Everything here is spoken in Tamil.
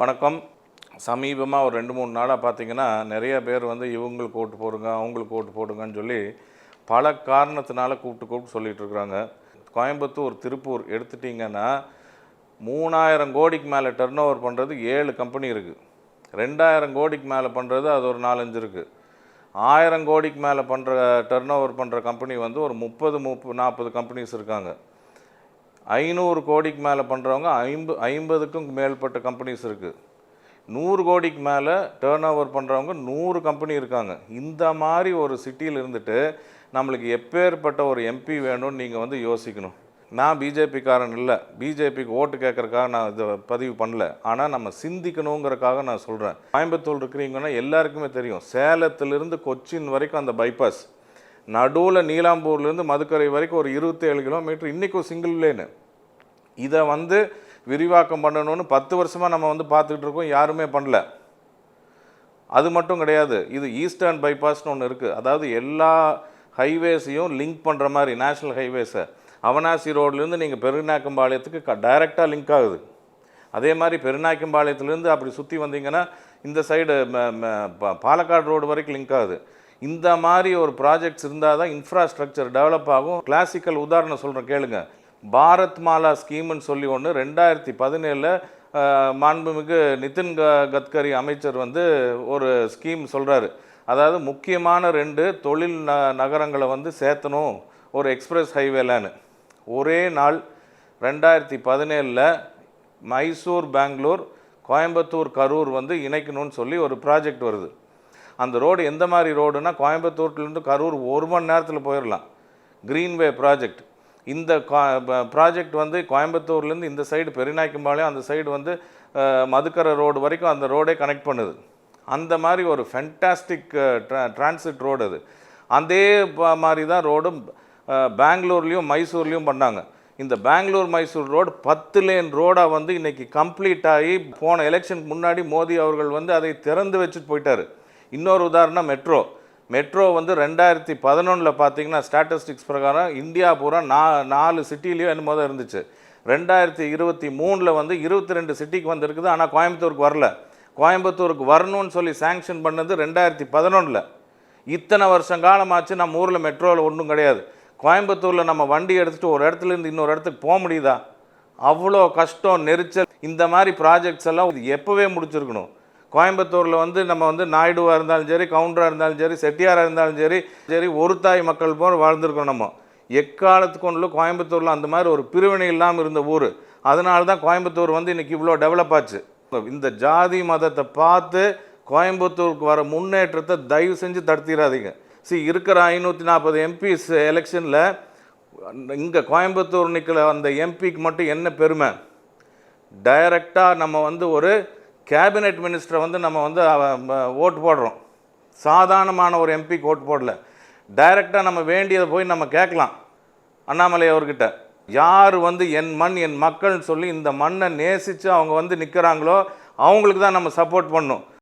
வணக்கம். சமீபமாக ஒரு ரெண்டு மூணு நாளாக பார்த்திங்கன்னா நிறைய பேர் வந்து இவங்களுக்கு ஓட்டு போடுங்க அவங்களுக்கு ஓட்டு போடுங்கன்னு சொல்லி பல காரணத்தினால கூப்பிட்டு கூப்பிட்டு சொல்லிகிட்டு இருக்கிறாங்க. கோயம்புத்தூர் திருப்பூர் எடுத்துட்டிங்கன்னா மூணாயிரம் கோடிக்கு மேலே டர்ன் ஓவர் பண்ணுறது ஏழு கம்பெனி இருக்குது ரெண்டாயிரம் கோடிக்கு மேலே பண்ணுறது அது ஒரு நாலஞ்சு இருக்குது ஆயிரம் கோடிக்கு மேலே பண்ணுற டர்ன் ஓவர் பண்ணுற கம்பெனி வந்து ஒரு முப்பது முப்பது நாற்பது கம்பெனிஸ் இருக்காங்க. ஐநூறு கோடிக்கு மேலே பண்ணுறவங்க ஐம்பது ஐம்பதுக்கும் மேற்பட்ட கம்பெனிஸ் இருக்குது நூறு கோடிக்கு மேலே டேர்ன் ஓவர் பண்ணுறவங்க நூறு கம்பெனி இருக்காங்க. இந்த மாதிரி ஒரு சிட்டியில் இருந்துட்டு நம்மளுக்கு எப்பேற்பட்ட ஒரு எம்பி வேணும்னு நீங்கள் வந்து யோசிக்கணும். நான் பிஜேபிக்காரன் இல்லை. பிஜேபிக்கு ஓட்டு கேட்குறக்காக நான் இதை பதிவு பண்ணல. ஆனால் நம்ம சிந்திக்கணுங்கிறக்காக நான் சொல்கிறேன் கோயம்புத்தூர் இருக்கிறீங்கன்னா எல்லாருக்குமே தெரியும். சேலத்திலிருந்து கொச்சின் வரைக்கும் அந்த பைபாஸ் நடுவில் நீலாம்பூர்லேருந்து மதுக்கரை வரைக்கும் ஒரு இருபத்தேழு கிலோமீட்டர். இன்றைக்கும் சிங்கிள் லேனு இதை வந்து விரிவாக்கம் பண்ணணும்னு பத்து வருஷமாக நம்ம வந்து பார்த்துக்கிட்டு இருக்கோம். யாருமே பண்ணல. அது மட்டும் கிடையாது. இது ஈஸ்டர்ன் பைபாஸ்னு ஒன்று இருக்குது அதாவது எல்லா ஹைவேஸையும் லிங்க் பண்ணுற மாதிரி நேஷ்னல் ஹைவேஸை அவனாசி ரோட்லேருந்து நீங்கள் பெருநாக்கம்பாளையத்துக்கு க டைரெக்டாக லிங்க் ஆகுது. அதே மாதிரி பெருநாயக்கம்பாளையத்துலேருந்து அப்படி சுற்றி வந்தீங்கன்னா இந்த சைடு பாலக்காடு ரோடு வரைக்கும் லிங்க் ஆகுது. இந்த மாதிரி ஒரு ப்ராஜெக்ட்ஸ் இருந்தால் தான் இன்ஃப்ராஸ்ட்ரக்சர் டெவலப் ஆகும். கிளாசிக்கல் உதாரணம் சொல்கிறேன் கேளுங்க. பாரத் மாலா ஸ்கீம்னு சொல்லி ஒன்று ரெண்டாயிரத்தி பதினேழில் மாண்புமிகு நிதின் க கட்கரி அமைச்சர் வந்து ஒரு ஸ்கீம் சொல்கிறாரு அதாவது முக்கியமான ரெண்டு தொழில் ந நகரங்களை வந்து சேர்த்தணும் ஒரு எக்ஸ்பிரஸ் ஹைவேலான்னு ஒரே நாள் ரெண்டாயிரத்தி பதினேழில் மைசூர் பெங்களூர் கோயம்புத்தூர் கரூர் வந்து இணைக்கணும்னு சொல்லி ஒரு ப்ராஜெக்ட் வருது. அந்த ரோடு எந்த மாதிரி ரோடுனா கோயம்புத்தூர்லேருந்து கரூர் ஒரு மணி நேரத்தில் போயிடலாம் க்ரீன்வே ப்ராஜெக்ட் இந்த ப்ராஜெக்ட் வந்து கோயம்புத்தூர்லேருந்து இந்த சைடு பெருநாய்க்கம்பாளையம் அந்த சைடு வந்து மதுக்கரை ரோடு வரைக்கும் அந்த ரோடே கனெக்ட் பண்ணுது. அந்த மாதிரி ஒரு ஃபென்டாஸ்டிக் டிரான்சிட் ரோடு அது. அதே மாதிரி தான் ரோடும் பெங்களூர்லேயும் மைசூர்லேயும் பண்ணாங்க. இந்த பெங்களூர் மைசூர் ரோடு பத்து லேன் ரோடாக வந்து இன்றைக்கி கம்ப்ளீட் ஆகி போன எலெக்ஷனுக்கு முன்னாடி மோடி அவர்கள் வந்து அதை திறந்து வச்சுட்டு போயிட்டார். இன்னொரு உதாரணம் மெட்ரோ. மெட்ரோ வந்து ரெண்டாயிரத்தி பதினொன்றில் பார்த்தீங்கன்னா ஸ்டாட்டிஸ்டிக்ஸ் பிரகாரம் இந்தியா பூரா நா நாலு சிட்டிலையும் என்னமோ தான் இருந்துச்சு. ரெண்டாயிரத்தி இருபத்தி மூணில் வந்து இருபத்தி ரெண்டு சிட்டிக்கு வந்திருக்குது. ஆனால் கோயம்புத்தூருக்கு வரல. கோயம்புத்தூருக்கு வரணும்னு சொல்லி சேங்ஷன் பண்ணது ரெண்டாயிரத்தி பதினொன்றில் இத்தனை வருஷம் காலமாச்சு நம்ம ஊரில் மெட்ரோவில் ஒன்றும் கிடையாது. கோயம்புத்தூரில் நம்ம வண்டி எடுத்துகிட்டு ஒரு இடத்துல இருந்து இன்னொரு இடத்துக்கு போக முடியுதா? அவ்வளோ கஷ்டம் நெரிச்சல். இந்த மாதிரி ப்ராஜெக்ட்ஸ் எல்லாம் எப்போவே முடிச்சிருக்கணும். கோயம்புத்தூரில் வந்து நம்ம வந்து நாயுடுவாக இருந்தாலும் சரி கவுண்டராக இருந்தாலும் சரி செட்டியாராக இருந்தாலும் சரி சரி ஒரு தாய் மக்கள் போல் வாழ்ந்துருக்கோம் நம்ம. எக்காலத்துக்கு ஒன்றும் கோயம்புத்தூரில் அந்த மாதிரி ஒரு பிரிவினை இல்லாமல் இருந்த ஊர். அதனால தான் கோயம்புத்தூர் வந்து இன்னைக்கு இவ்வளோ டெவலப் ஆச்சு. இந்த ஜாதி மதத்தை பார்த்து கோயம்புத்தூருக்கு வர முன்னேற்றத்தை தயவு செஞ்சு தடுத்திடாதீங்க சி இருக்கிற ஐநூற்றி நாற்பது எம்பிஸ் எலெக்ஷனில் இங்கே கோயம்புத்தூர் நிற்கிற அந்த எம்பிக்கு மட்டும் என்ன பெருமை? டைரக்டாக நம்ம வந்து ஒரு கேபினெட் மினிஸ்டரை வந்து நம்ம வந்து அவ- ஓட்டு போடுறோம். சாதாரணமான ஒரு எம்பிக்கு ஓட்டு போடல. டைரெக்டாக நம்ம வேண்டியதை போய் நம்ம கேட்கலாம். அண்ணாமலை அவர்கிட்ட யார் வந்து என் மண் என் மக்கள்னு சொல்லி இந்த மண்ணை நேசித்து அவங்க வந்து நிற்கிறாங்களோ அவங்களுக்கு தான் நம்ம சப்போர்ட் பண்ணணும்.